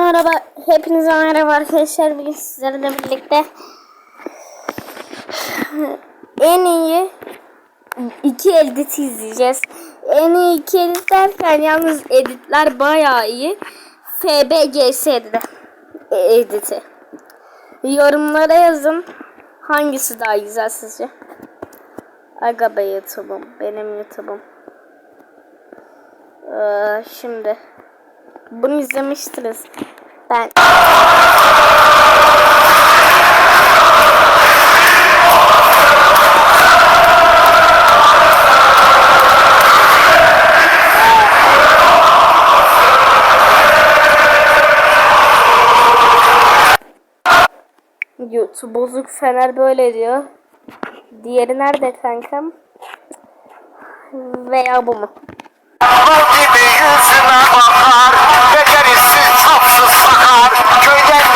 merhaba. Hepinize merhaba arkadaşlar. Bugün sizlerle birlikte en iyi iki edit izleyeceğiz. En iyi iki edit derken yalnız editler bayağı iyi. FBGS editi. editi. Yorumlara yazın. Hangisi daha güzel sizce? Aga be YouTube'um. Benim YouTube'um. Ee, şimdi bunu izlemiştiniz. Ben YouTube bozuk fener böyle diyor. Diğeri nerede kankam? Veya bu mu? Yüzüne bakar Becerisiz çapsız sakar Köyden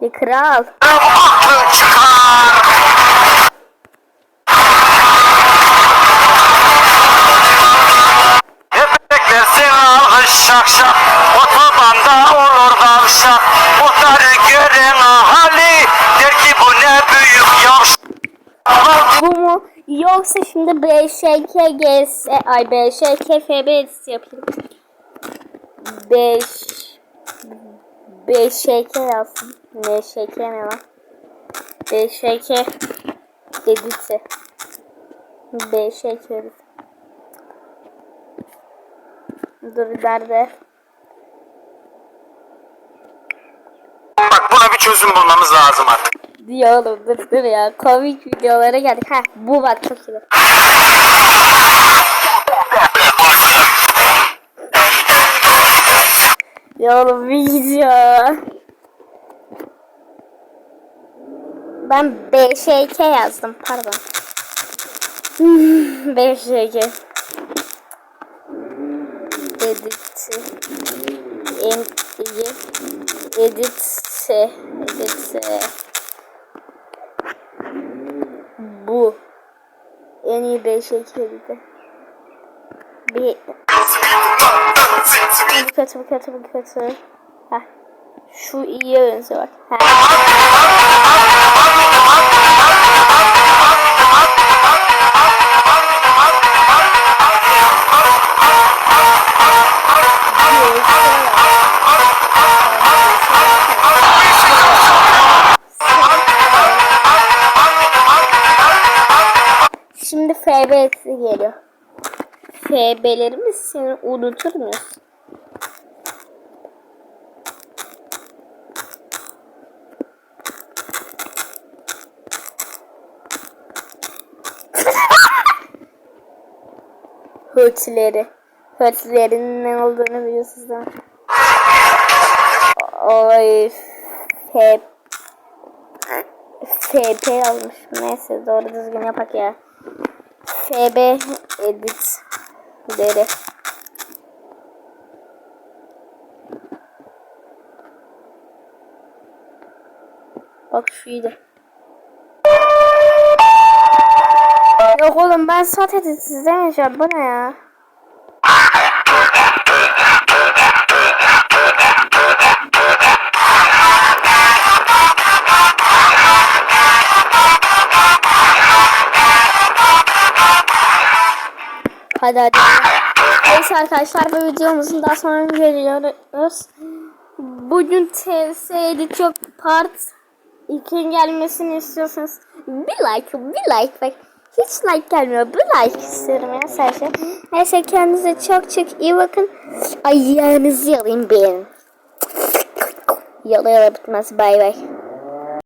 Ya kral. şak şak Otobanda olur kavşak Muhtarı gören ahali Der ki bu ne büyük yavşak Bu mu? Yoksa şimdi BŞKGS ay BŞKFB edisi yapayım. 5 BŞK yazsın. NŞK ne lan? BŞK editi. BŞK editi. Dur nerede? Bak buna bir çözüm bulmamız lazım artık Diyor oğlum dur dur ya. Komik videolara geldik. Ha bu bak çok iyi. Ya oğlum bir. Ben BŞK yazdım pardon. BŞK. Edit. İyi. Edit. Edit. Bu. En iyi BŞK editi. Bir bu kötü bu kötü bu kötü. Heh. Şu iyiye benziyor bak. Heh. Şimdi FB'si geliyor. FB'lerimiz seni unutur muyuz? Hırtleri. Hırtlerin ne olduğunu biliyorsunuz mi? Oy. F FP almış. Neyse doğru düzgün yapak ya. FB edit deri. Bak şu iyiydi. Yok oğlum ben sat edit izlemeyeceğim. Bu ne ya? Hadi hadi. Neyse arkadaşlar bu videomuzun daha sonra geliyoruz. Bugün TS edit yok part 2'nin gelmesini istiyorsanız bir like bir like bak hiç like gelmiyor bir like istiyorum ya sadece. Neyse kendinize çok çok iyi bakın. Ayağınızı yalayın beğenin. Yala yala bitmez bay bay.